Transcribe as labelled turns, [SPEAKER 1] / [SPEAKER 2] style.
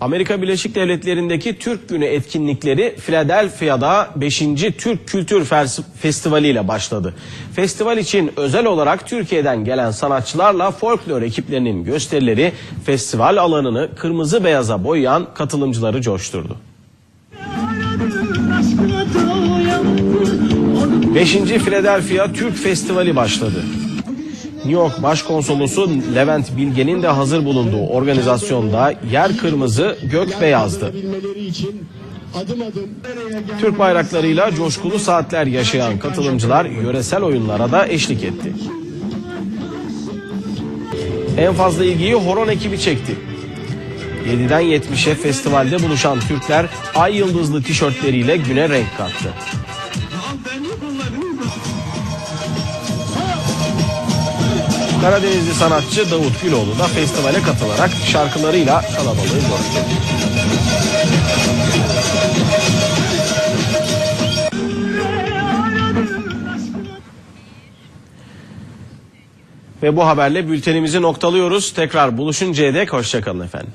[SPEAKER 1] Amerika Birleşik Devletleri'ndeki Türk Günü etkinlikleri Philadelphia'da 5. Türk Kültür Fes- Festivali ile başladı. Festival için özel olarak Türkiye'den gelen sanatçılarla folklor ekiplerinin gösterileri festival alanını kırmızı beyaza boyayan katılımcıları coşturdu. 5. Philadelphia Türk Festivali başladı. New York Başkonsolosu Levent Bilge'nin de hazır bulunduğu organizasyonda yer kırmızı, gök beyazdı. Türk bayraklarıyla coşkulu saatler yaşayan katılımcılar yöresel oyunlara da eşlik etti. En fazla ilgiyi horon ekibi çekti. 7'den 70'e festivalde buluşan Türkler ay yıldızlı tişörtleriyle güne renk kattı. Karadenizli sanatçı Davut Güloğlu da festivale katılarak şarkılarıyla kalabalığı coşturdu. Ve bu haberle bültenimizi noktalıyoruz. Tekrar buluşuncaya dek hoşçakalın efendim.